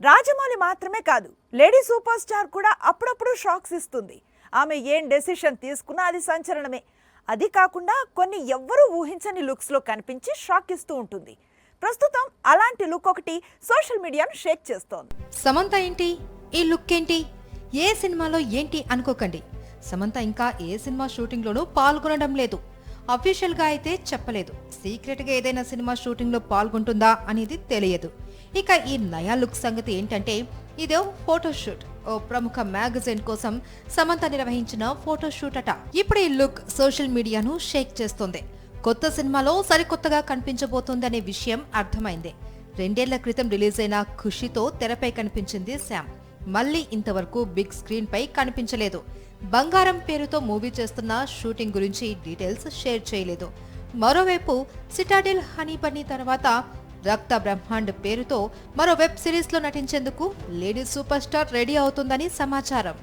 రాజమౌళి మాత్రమే కాదు lady super star కూడా అప్పుడప్పుడు షాక్స్ ఇస్తుంది. ఆమె ఏం డెసిషన్ తీసుకున్నా అది సంచలనమే. అది కాకుండా కొన్ని ఎవ్వరూ ఊహించని లుక్స్లో కనిపించి షాక్ ఇస్తూ ఉంటుంది. ప్రస్తుతం అలాంటి లుక్ ఒకటి సోషల్ మీడియాను షేక్ చేస్తోంది. సమంత ఏంటి? ఈ లుక్ ఏంటి? ఏ సినిమాలో ఏంటి అనుకోకండి. సమంత ఇంకా ఏ సినిమా షూటింగ్లోనూ పాల్గొనడం లేదు. అఫీషియల్గా అయితే చెప్పలేదు. సీక్రెట్గా ఏదైనా సినిమా షూటింగ్లో పాల్గొంటుందా అనేది తెలియదు. ఇక ఈ నయా లుక్ సంగతి ఏంటంటే ఇదో ఫోటోషూట్ ఓ ప్రముఖ మ్యాగజైన్ కోసం సమంత నిర్వహించిన ఫోటోషూట్ అట. ఇప్పుడు ఈ లుక్ సోషల్ మీడియాను షేక్ చేస్తోంది. కొత్త సినిమాలో సరికొత్తగా కనిపించబోతోందనే విషయం అర్థమైంది. రెండేళ్ళ క్రితం రిలీజ్ అయిన ఖుషితో తెరపై కనిపించింది శామ్ మళ్ళీ ఇంతవరకు బిగ్ స్క్రీన్ పై కనిపించలేదు. బంగారం పేరుతో మూవీ చేస్తున్న షూటింగ్ గురించి డీటెయిల్స్ షేర్ చేయలేదు. మరోవైపు సిటాడెల్ హనీ బన్నీ తర్వాత రక్త బ్రహ్మాండ్ పేరుతో మరో వెబ్ సిరీస్లో నటించేందుకు లేడీ సూపర్ స్టార్ రెడీ అవుతుందని సమాచారం.